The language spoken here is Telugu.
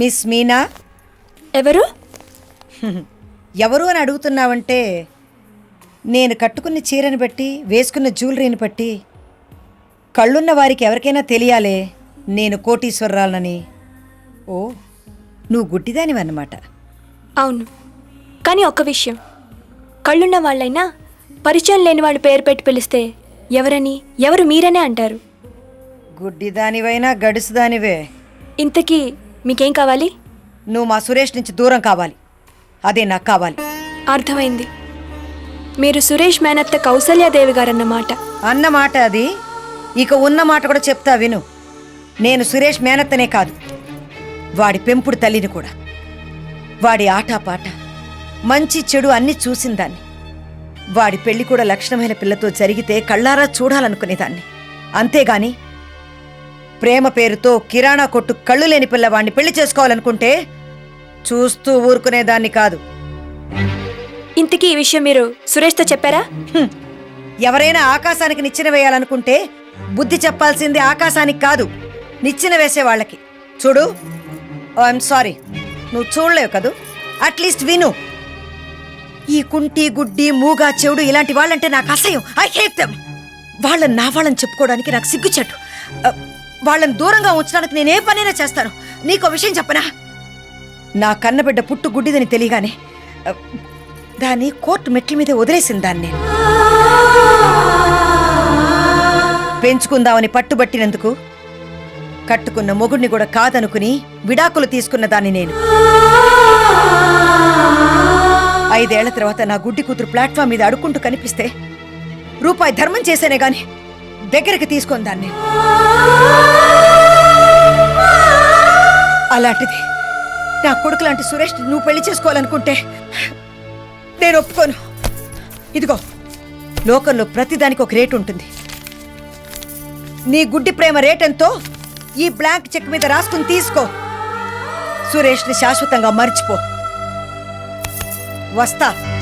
మిస్ మీనా? ఎవరు? ఎవరు అని అడుగుతున్నావంటే నేను కట్టుకున్న చీరని బట్టి వేసుకున్న జ్యువెలరీని బట్టి కళ్ళున్న వారికి ఎవరికైనా తెలియాలే నేను కోటీశ్వరరాలనని. ఓ నువ్వు గుడ్డిదానివన్నమాట. అవును. కానీ ఒక్క విషయం. కళ్ళున్న వాళ్ళైనా పరిచయం లేని వాళ్ళు పేరు పెట్టి పిలిస్తే ఎవరని ఎవరు మీరనే అంటారు. గుడ్డిదానివైనా గడుసుదానివే. ఇంతకీ మీకేం కావాలి? నువ్వు మా సురేష్ నుంచి దూరం కావాలి. అదే నాకు కావాలి. అర్థమైంది. మీరు సురేష్ మేనత్త కౌసల్యాదేవి గారన్నమాట అన్న మాట అది. ఇక ఉన్న మాట కూడా చెప్తా విను. నేను సురేష్ మేనత్తనే కాదు. వాడి పెంపుడు తల్లిని కూడా. వాడి ఆటపాట మంచి చెడు అన్నీ చూసిందాన్ని వాడి పెళ్ళి కూడా లక్షణమైన పిల్లతో జరిగితే కళ్ళారా చూడాలనుకునేదాన్ని. అంతేగాని ప్రేమ పేరుతో కిరాణా కొట్టు కళ్ళు లేని పిల్లవాడిని పెళ్ళి చేసుకోవాలనుకుంటే చూస్తూ ఊరుకునేదాన్ని కాదు. ఇంతకీ ఈ విషయం మీరు సురేష్తో చెప్పారా? హ్మ్. ఎవరైనా ఆకాశానికి నిచ్చెన వేయాలనుకుంటే బుద్ధి చెప్పాల్సింది ఆకాశానికి కాదు నిచ్చెన వేసే వాళ్ళకి. చూడు. ఐఎమ్ సారీ నువ్వు చూడలేవు కదూ? అట్లీస్ట్ విను. ఈ కుంటి గుడ్డి మూగా చెవుడు ఇలాంటి వాళ్ళంటే నాకు అసహ్యం. ఐ హేట్ దెమ్ వాళ్ళని నా వాళ్ళని చెప్పుకోవడానికి నాకు సిగ్గుచెట్టు అ, వాళ్ళని దూరంగా ఉంచడానికి నేనే పనైనా చేస్తాను? నీకో విషయం చెప్పనా? నా కన్నబిడ్డ పుట్టు గుడ్డిదని తెలియగానే దాన్ని కోర్టు మెట్ల మీద వదిలేసింది దాన్ని నేను. పెంచుకుందామని పట్టుబట్టినందుకు కట్టుకున్న మొగుడిని కూడా కాదనుకుని విడాకులు తీసుకున్న దాన్ని నేను. ఐదేళ్ళ తర్వాత నా గుడ్డి కూతురు ప్లాట్ఫామ్ మీద అడుక్కుంటూ కనిపిస్తే రూపాయి ధర్మం చేసేనే గాని దగ్గరికి తీసుకొని దాన్ని అలాంటిది. నా కొడుకు లాంటి సురేష్ నువ్వు పెళ్ళి చేసుకోవాలనుకుంటే నేను ఒప్పుకోను. ఇదిగో లోకంలో ప్రతిదానికి ఒక రేటు ఉంటుంది. నీ గుడ్డి ప్రేమ రేట్ ఎంతో ఈ బ్లాంక్ చెక్ మీద రాసుకుని తీసుకో. సురేష్ని శాశ్వతంగా మర్చిపో. వస్తా.